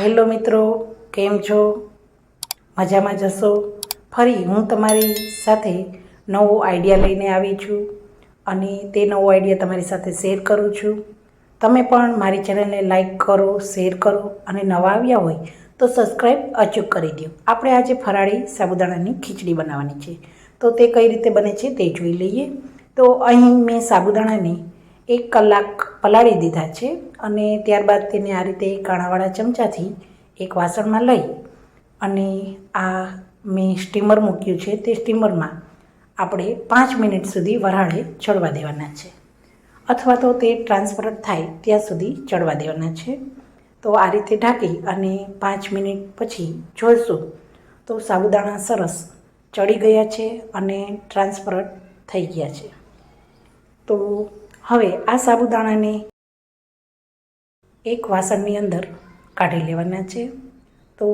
Hello મિત્રો, કેમ છો? મજામાં જશો? ફરી હું તમારી સાથે નવો આઈડિયા લઈને આવી છું અને તે નવો આઈડિયા તમારી સાથે શેર કરું છું. તમે પણ મારી ચેનલને લાઈક કરો, શેર કરો અને નવા આવ્યા હોય તો સબસ્ક્રાઈબ અચૂક કરી દો. આપણે આજે ફરાળી સાબુદાણાની ખીચડી બનાવવાની છે. તો તે કઈ રીતે બને છે તે જોઈ લઈએ. તો અહીં મેં સાબુદાણાને એક કલાક પલાળી દીધા છે અને ત્યારબાદ તેને આ રીતે કાણાવાળા ચમચાથી એક વાસણમાં લઈ અને આ મેં સ્ટીમર મૂક્યું છે તે સ્ટીમરમાં આપણે પાંચ મિનિટ સુધી વરાળે ચડવા દેવાના છે. અથવા તો તે ટ્રાન્સપરન્ટ થાય ત્યાં સુધી ચડવા દેવાના છે. તો આ રીતે ઢાંકી અને પાંચ મિનિટ પછી જોઈશું તો સાબુદાણા સરસ ચડી ગયા છે અને ટ્રાન્સપરન્ટ થઈ ગયા છે. તો હવે આ સાબુદાણાને એક વાસણની અંદર કાઢી લેવાના છે. તો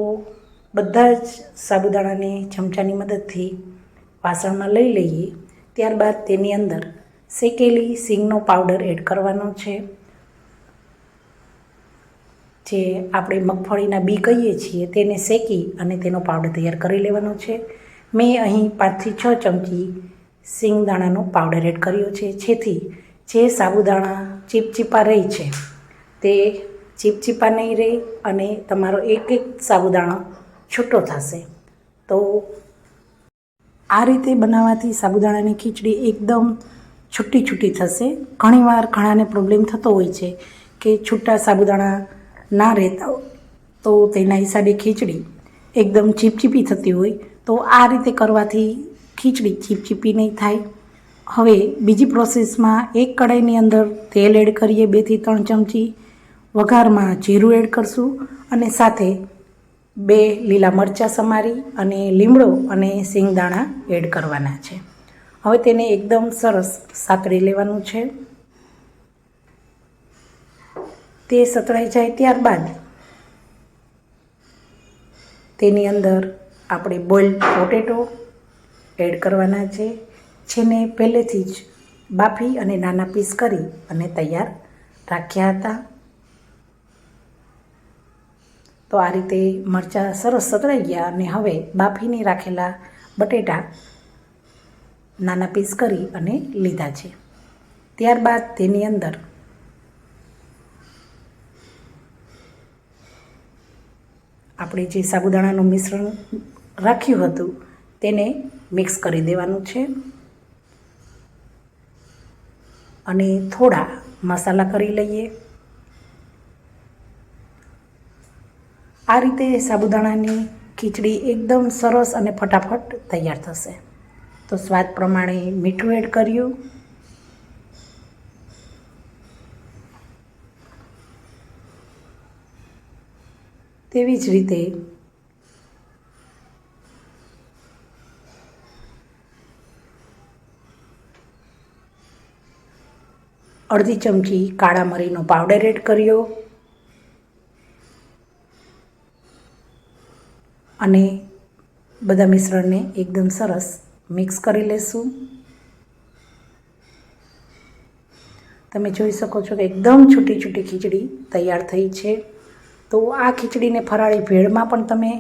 બધા જ સાબુદાણાને ચમચાની મદદથી વાસણમાં લઈ લઈએ. ત્યારબાદ તેની અંદર શેકેલી સિંગનો પાવડર એડ કરવાનો છે. જે આપણે મગફળીના બી કહીએ છીએ તેને શેકી અને તેનો પાવડર તૈયાર કરી લેવાનો છે. મેં અહીં પાંચથી છ ચમચી સિંગદાણાનો પાવડર એડ કર્યો છે. જેથી જે સાબુદાણા ચીપચીપા રહી છે, તે ચીપચીપા નહીં રહે અને તમારો એક એક સાબુદાણો છૂટો થશે. તો આ રીતે બનાવવાથી સાબુદાણાની ખીચડી એકદમ છૂટી છૂટી થશે. ઘણીવાર ઘણાને પ્રોબ્લેમ થતો હોય છે કે છૂટા સાબુદાણા ના રહેતા તો તેના હિસાબે ખીચડી એકદમ ચીપચીપી થતી હોય. તો આ રીતે કરવાથી ખીચડી ચીપચીપી નહીં થાય. હવે બીજી પ્રોસેસમાં એક કડાઈની અંદર તેલ એડ કરીએ બેથી ત્રણ ચમચી, વઘારમાં જીરું એડ કરશું અને સાથે બે લીલા મરચાં સમારી અને લીમડો અને સિંગદાણા એડ કરવાના છે. હવે તેને એકદમ સરસ સાતળી લેવાનું છે. તે સતળાઈ જાય ત્યારબાદ તેની અંદર આપણે બોઇલ્ડ પોટેટો એડ કરવાના છે. જેને પહેલેથી જ બાફી અને નાના પીસ કરી અને તૈયાર રાખ્યા હતા. તો આ રીતે મરચાં સરસ સતરાઈ ગયા અને હવે બાફીને રાખેલા બટેટા નાના પીસ કરી અને લીધા છે. ત્યારબાદ તેની અંદર આપણે જે સાબુદાણાનું મિશ્રણ રાખ્યું હતું તેને મિક્સ કરી દેવાનું છે. અને થોડા મસાલા કરી લઈએ. આ રીતે સાબુદાણાની ખીચડી એકદમ સરસ અને ફટાફટ તૈયાર થશે. તો સ્વાદ પ્રમાણે મીઠું એડ કર્યું. તેવી જ રીતે અડધી ચમચી કાળા મરીનો પાવડર એડ કર્યો. અને બધા મિશ્રણને એકદમ સરસ મિક્સ કરી લેશું. તમે જોઈ શકો છો કે એકદમ છૂટી છૂટી ખીચડી તૈયાર થઈ છે. તો આ ખીચડીને ફરાળી ભેળમાં પણ તમે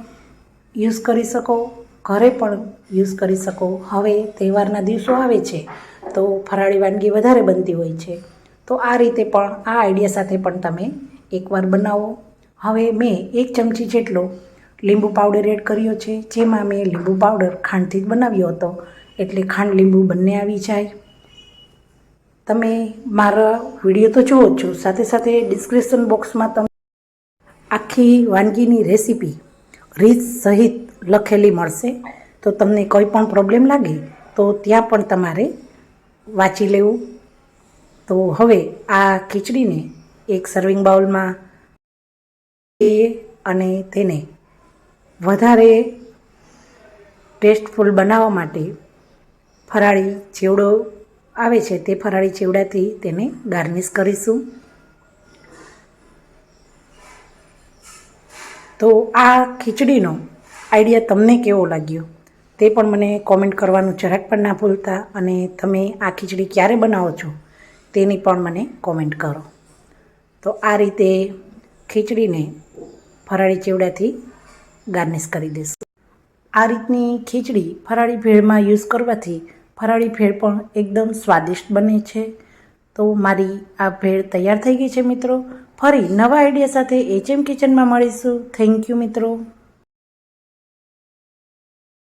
યુઝ કરી શકો, ઘરે પણ યુઝ કરી શકો. હવે તહેવારના દિવસો આવે છે, તો ફરાળી વાનગી વધારે બનતી હોય છે. તો આ રીતે પણ આ આઈડિયા સાથે પણ તમે એકવાર બનાવો. હવે મેં એક ચમચી જેટલો લીંબુ પાવડર એડ કર્યો છે, જેમાં મેં લીંબુ પાવડર ખાંડથી જ બનાવ્યો હતો. એટલે ખાંડ લીંબુ બંને આવી જાય. તમે મારા વીડિયો તો જુઓ જ છો, સાથે સાથે ડિસ્ક્રિપ્શન બોક્સમાં તમે આખી વાનગીની રેસીપી રીત સહિત લખેલી મળશે. તો તમને કોઈ પણ પ્રોબ્લેમ લાગે તો ત્યાં પણ તમારે વાંચી લેવું. તો હવે આ ખીચડીને એક સર્વિંગ બાઉલમાં લઈએ અને તેને વધારે ટેસ્ટફુલ બનાવવા માટે ફરાળી ચેવડો આવે છે તે ફરાળી ચેવડાથી તેને ગાર્નિશ કરીશું. તો આ ખીચડીનો આઈડિયા તમને કેવો લાગ્યો? તે પણ મને કોમેન્ટ કરવાનું જરાક પણ ના ભૂલતા અને તમે આ ખીચડી ક્યારે બનાવો છો? તેની પણ મને કોમેન્ટ કરો. તો આ રીતે ખીચડીને ફરાળી ચેવડાથી ગાર્નિશ કરી દઈશું આ રીતની ખીચડી ફરાળી ભેળમાં યુઝ કરવાથી ફરાળી ભેળ પણ એકદમ સ્વાદિષ્ટ બને છે. તો મારી આ ભેળ તૈયાર થઈ ગઈ છે મિત્રો. ફરી નવા આઈડિયા સાથે એચએમ કિચનમાં મળીશું. થેન્ક યુ મિત્રો.